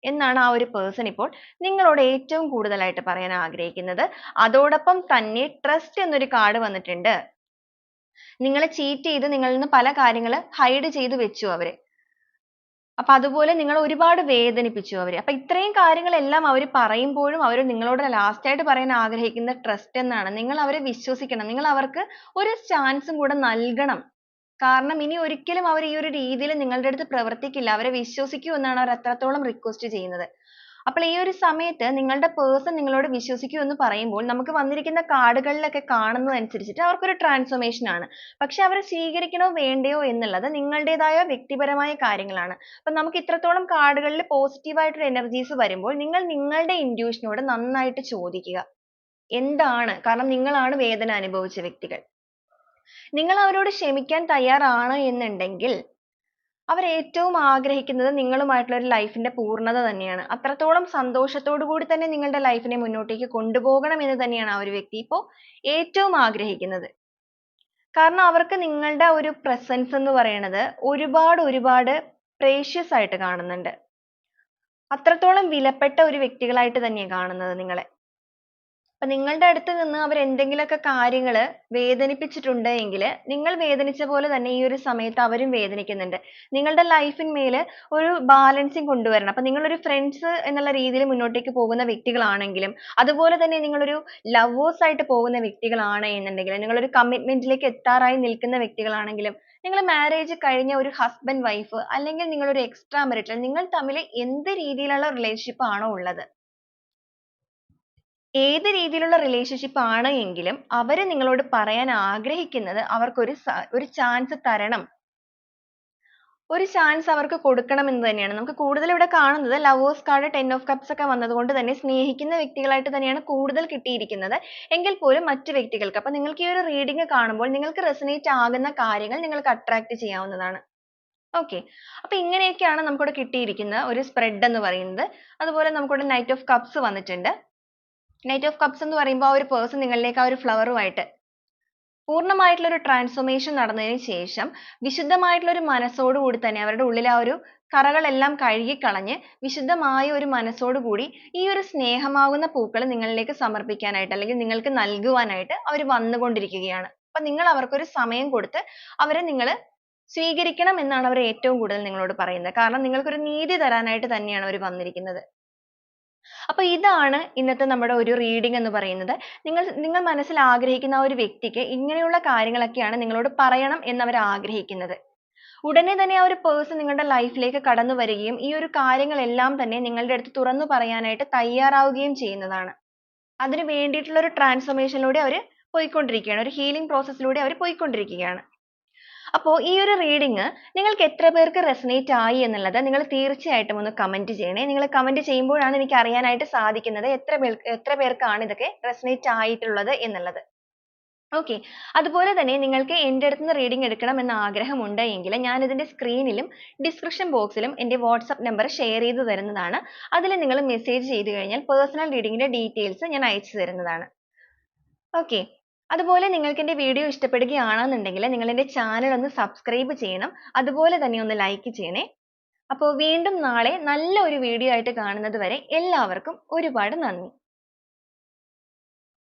എന്നാണ് ആ ഒരു പേഴ്സൺ ഇപ്പോൾ നിങ്ങളോട് ഏറ്റവും കൂടുതലായിട്ട് പറയാൻ ആഗ്രഹിക്കുന്നത്. അതോടൊപ്പം തന്നെ ട്രസ്റ്റ് എന്നൊരു കാർഡ് വന്നിട്ടുണ്ട്. നിങ്ങളെ ചീറ്റ് ചെയ്ത് നിങ്ങളിൽ നിന്ന് പല കാര്യങ്ങൾ ഹൈഡ് ചെയ്ത് വെച്ചു അവർ. അപ്പൊ അതുപോലെ നിങ്ങൾ ഒരുപാട് വേദനിപ്പിച്ചു അവരെ. അപ്പൊ ഇത്രയും കാര്യങ്ങളെല്ലാം അവർ പറയുമ്പോഴും അവർ നിങ്ങളോട് ലാസ്റ്റ് ആയിട്ട് പറയാൻ ആഗ്രഹിക്കുന്ന ട്രസ്റ്റ് എന്നാണ്. നിങ്ങൾ അവരെ വിശ്വസിക്കണം. നിങ്ങൾ അവർക്ക് ഒരു ചാൻസും കൂടെ നൽകണം. കാരണം ഇനി ഒരിക്കലും അവർ ഈ ഒരു രീതിയിൽ നിങ്ങളുടെ അടുത്ത് പ്രവർത്തിക്കില്ല. അവരെ വിശ്വസിക്കൂ എന്നാണ് അവർ അത്രത്തോളം റിക്വസ്റ്റ് ചെയ്യുന്നത്. അപ്പോൾ ഈ ഒരു സമയത്ത് നിങ്ങളുടെ പേഴ്സൺ നിങ്ങളോട് വിശ്വസിക്കൂ എന്ന് പറയുമ്പോൾ നമുക്ക് വന്നിരിക്കുന്ന കാർഡുകളിലൊക്കെ കാണുന്നതനുസരിച്ചിട്ട് അവർക്കൊരു ട്രാൻസ്ഫോർമേഷൻ ആണ്. പക്ഷെ അവർ സ്വീകരിക്കണോ വേണ്ടയോ എന്നുള്ളത് നിങ്ങളുടേതായ വ്യക്തിപരമായ കാര്യങ്ങളാണ്. അപ്പം നമുക്ക് ഇത്രത്തോളം കാർഡുകളിൽ പോസിറ്റീവ് ആയിട്ടുള്ള എനർജീസ് വരുമ്പോൾ നിങ്ങൾ നിങ്ങളുടെ ഇൻഡ്യൂഷനോട് നന്നായിട്ട് ചോദിക്കുക. എന്താണ്? കാരണം നിങ്ങളാണ് വേദന അനുഭവിച്ച വ്യക്തികൾ. നിങ്ങൾ അവരോട് ക്ഷമിക്കാൻ തയ്യാറാണ് എന്നുണ്ടെങ്കിൽ അവർ ഏറ്റവും ആഗ്രഹിക്കുന്നത് നിങ്ങളുമായിട്ടുള്ള ഒരു ലൈഫിന്റെ പൂർണത തന്നെയാണ്. അത്രത്തോളം സന്തോഷത്തോടു കൂടി തന്നെ നിങ്ങളുടെ ലൈഫിനെ മുന്നോട്ടേക്ക് കൊണ്ടുപോകണം എന്ന് തന്നെയാണ് ആ ഒരു വ്യക്തി ഇപ്പോൾ ഏറ്റവും ആഗ്രഹിക്കുന്നത്. കാരണം അവർക്ക് നിങ്ങളുടെ ഒരു പ്രസൻസ് എന്ന് പറയുന്നത് ഒരുപാട് ഒരുപാട് പ്രേഷ്യസ് ആയിട്ട് കാണുന്നുണ്ട്. അത്രത്തോളം വിലപ്പെട്ട ഒരു വ്യക്തികളായിട്ട് തന്നെയാണ് കാണുന്നത് നിങ്ങളെ. അപ്പൊ നിങ്ങളുടെ അടുത്ത് നിന്ന് അവർ എന്തെങ്കിലുമൊക്കെ കാര്യങ്ങൾ വേദനിപ്പിച്ചിട്ടുണ്ട് എങ്കിൽ നിങ്ങൾ വേദനിച്ച പോലെ തന്നെ ഈ ഒരു സമയത്ത് അവരും വേദനിക്കുന്നുണ്ട്. നിങ്ങളുടെ ലൈഫിന്മേൽ ഒരു ബാലൻസിങ് കൊണ്ടുവരണം. അപ്പൊ നിങ്ങളൊരു ഫ്രണ്ട്സ് എന്നുള്ള രീതിയിൽ മുന്നോട്ടേക്ക് പോകുന്ന വ്യക്തികളാണെങ്കിലും അതുപോലെ തന്നെ നിങ്ങളൊരു ലവേഴ്സ് ആയിട്ട് പോകുന്ന വ്യക്തികളാണ് എന്നുണ്ടെങ്കിൽ നിങ്ങളൊരു കമ്മിറ്റ്മെന്റിലേക്ക് എത്താറായി നിൽക്കുന്ന വ്യക്തികളാണെങ്കിലും നിങ്ങൾ മാരേജ് കഴിഞ്ഞ ഒരു ഹസ്ബൻഡ് വൈഫ് അല്ലെങ്കിൽ നിങ്ങളൊരു എക്സ്ട്രാ മെറിറ്റൽ നിങ്ങൾ തമ്മിൽ എന്ത് രീതിയിലുള്ള റിലേഷൻഷിപ്പ് ആണോ ഉള്ളത്? ഏത് രീതിയിലുള്ള റിലേഷൻഷിപ്പ് ആണ് എങ്കിലും അവർ നിങ്ങളോട് പറയാൻ ആഗ്രഹിക്കുന്നത് അവർക്കൊരു ഒരു ചാൻസ് തരണം. ഒരു ചാൻസ് അവർക്ക് കൊടുക്കണം എന്ന് തന്നെയാണ്. നമുക്ക് കൂടുതൽ ഇവിടെ കാണുന്നത് lovers card ten of cups ഒക്കെ വന്നതുകൊണ്ട് തന്നെ സ്നേഹിക്കുന്ന വ്യക്തികളായിട്ട് തന്നെയാണ് കൂടുതൽ കിട്ടിയിരിക്കുന്നത്. എങ്കിൽ പോലും മറ്റു വ്യക്തികൾക്ക്. അപ്പൊ നിങ്ങൾക്ക് ഈ ഒരു റീഡിംഗ് കാണുമ്പോൾ നിങ്ങൾക്ക് റെസനേറ്റ് ആകുന്ന കാര്യങ്ങൾ നിങ്ങൾക്ക് അട്രാക്ട് ചെയ്യാവുന്നതാണ്. ഓക്കെ അപ്പൊ ഇങ്ങനെയൊക്കെയാണ് നമുക്കിവിടെ കിട്ടിയിരിക്കുന്ന ഒരു സ്പ്രെഡ് എന്ന് പറയുന്നത്. അതുപോലെ നമുക്കിവിടെ നൈറ്റ് ഓഫ് കപ്സ് വന്നിട്ടുണ്ട്. നൈറ്റ് ഓഫ് കപ്സ് എന്ന് പറയുമ്പോൾ ആ ഒരു പേഴ്സൺ നിങ്ങളിലേക്ക് ആ ഒരു ഫ്ലവറുമായിട്ട് പൂർണമായിട്ടുള്ള ഒരു ട്രാൻസ്ഫോർമേഷൻ നടന്നതിന് ശേഷം വിശുദ്ധമായിട്ടുള്ള ഒരു മനസ്സോടുകൂടി തന്നെ അവരുടെ ഉള്ളിൽ ആ ഒരു കറകളെല്ലാം കഴുകിക്കളഞ്ഞ് വിശുദ്ധമായ ഒരു മനസ്സോടുകൂടി ഈ ഒരു സ്നേഹമാകുന്ന പൂക്കൾ നിങ്ങളിലേക്ക് സമർപ്പിക്കാനായിട്ട് അല്ലെങ്കിൽ നിങ്ങൾക്ക് നൽകുവാനായിട്ട് അവർ വന്നുകൊണ്ടിരിക്കുകയാണ്. അപ്പൊ നിങ്ങൾ അവർക്കൊരു സമയം കൊടുത്ത് അവരെ നിങ്ങൾ സ്വീകരിക്കണം എന്നാണ് അവർ ഏറ്റവും കൂടുതൽ നിങ്ങളോട് പറയുന്നത്. കാരണം നിങ്ങൾക്കൊരു നീതി തരാനായിട്ട് തന്നെയാണ് അവർ വന്നിരിക്കുന്നത്. അപ്പൊ ഇതാണ് ഇന്നത്തെ നമ്മുടെ ഒരു റീഡിംഗ് എന്ന് പറയുന്നത്. നിങ്ങൾ നിങ്ങൾ മനസ്സിൽ ആഗ്രഹിക്കുന്ന ഒരു വ്യക്തിക്ക് ഇങ്ങനെയുള്ള കാര്യങ്ങളൊക്കെയാണ് നിങ്ങളോട് പറയണം അവർ ആഗ്രഹിക്കുന്നത്. ഉടനെ തന്നെ ആ ഒരു പേഴ്സൺ നിങ്ങളുടെ ലൈഫിലേക്ക് കടന്നു വരികയും ഈ ഒരു കാര്യങ്ങളെല്ലാം തന്നെ നിങ്ങളുടെ അടുത്ത് തുറന്നു പറയാനായിട്ട് തയ്യാറാവുകയും ചെയ്യുന്നതാണ്. അതിന് വേണ്ടിയിട്ടുള്ള ഒരു ട്രാൻസ്ഫോർമേഷനിലൂടെ ലൂടെ അവർ പോയിക്കൊണ്ടിരിക്കുകയാണ്. ഒരു ഹീലിംഗ് പ്രോസസ്സിലൂടെ ലൂടെ അവർ പോയിക്കൊണ്ടിരിക്കുകയാണ്. അപ്പോൾ ഈ ഒരു റീഡിങ് നിങ്ങൾക്ക് എത്ര പേർക്ക് റെസനേറ്റ് ആയി എന്നുള്ളത് നിങ്ങൾ തീർച്ചയായിട്ടും ഒന്ന് കമന്റ് ചെയ്യണേ. നിങ്ങൾ കമന്റ് ചെയ്യുമ്പോഴാണ് എനിക്ക് അറിയാനായിട്ട് സാധിക്കുന്നത് എത്ര പേർക്ക് എത്ര പേർക്കാണ് ഇതൊക്കെ റെസനേറ്റ് ആയിട്ടുള്ളത് എന്നുള്ളത്. ഓക്കെ അതുപോലെ തന്നെ നിങ്ങൾക്ക് എന്റെ അടുത്ത് നിന്ന് റീഡിംഗ് എടുക്കണം എന്ന ആഗ്രഹമുണ്ട് എങ്കിൽ ഞാൻ ഇതിന്റെ സ്ക്രീനിലും ഡിസ്ക്രിപ്ഷൻ ബോക്സിലും എന്റെ വാട്സപ്പ് നമ്പർ ഷെയർ ചെയ്ത് തരുന്നതാണ്. അതിൽ നിങ്ങൾ മെസ്സേജ് ചെയ്ത് കഴിഞ്ഞാൽ പേഴ്സണൽ റീഡിങ്ങിന്റെ ഡീറ്റെയിൽസ് ഞാൻ അയച്ചു തരുന്നതാണ്. ഓക്കെ അതുപോലെ നിങ്ങൾക്ക് എന്റെ വീഡിയോ ഇഷ്ടപ്പെടുകയാണെന്നുണ്ടെങ്കിൽ നിങ്ങൾ എന്റെ ചാനൽ ഒന്ന് സബ്സ്ക്രൈബ് ചെയ്യണം. അതുപോലെ തന്നെ ഒന്ന് ലൈക്ക് ചെയ്യണേ. അപ്പോൾ വീണ്ടും നാളെ നല്ല ഒരു വീഡിയോ ആയിട്ട് കാണുന്നത് വരെ എല്ലാവർക്കും ഒരുപാട് നന്ദി.